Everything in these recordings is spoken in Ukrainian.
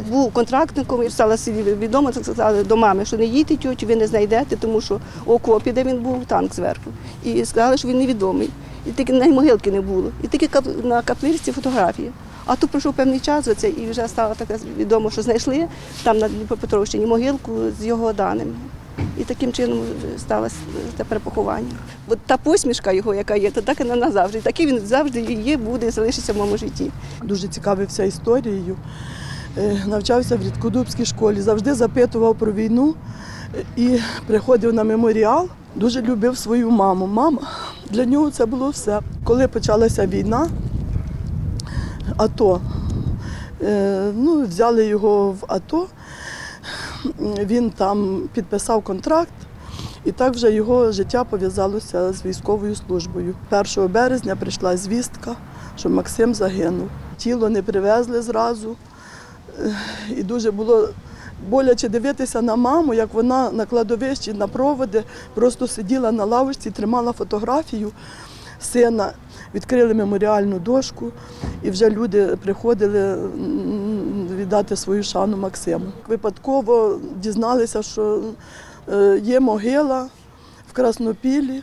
Був контрактником і селі відомо, сказали до мами, що не їдьте тютю, ви не знайдете, тому що окопі, де він був, танк зверху. І сказали, що він невідомий. І тільки на могилки не було. І тільки на капличці фотографії. А тут пройшов певний час оце, і вже стало таке відомо, що знайшли там на Дніпропетровщині могилку з його даними. І таким чином сталося тепер поховання. От та посмішка його, яка є, то так і вона завжди. Такий він завжди є, буде залишиться в моєму житті. дуже цікавився історією. Е, Навчався в Рідкодубській школі, завжди запитував про війну е, і приходив на меморіал. Дуже любив свою маму. Мама для нього це було все. Коли почалася війна, АТО, е, ну, взяли його в АТО, він там підписав контракт. І так вже його життя пов'язалося з військовою службою. 1 березня прийшла звістка, що Максим загинув. Тіло не привезли зразу. І дуже було боляче дивитися на маму, як вона на кладовищі на проводи просто сиділа на лавочці, тримала фотографію сина, відкрили меморіальну дошку, і вже люди приходили віддати свою шану Максиму. Випадково дізналися, що е, є могила в Краснопілі.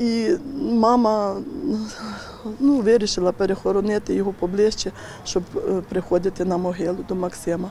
І мама ну, вирішила перехоронити його поближче, щоб е, приходити на могилу до Максима.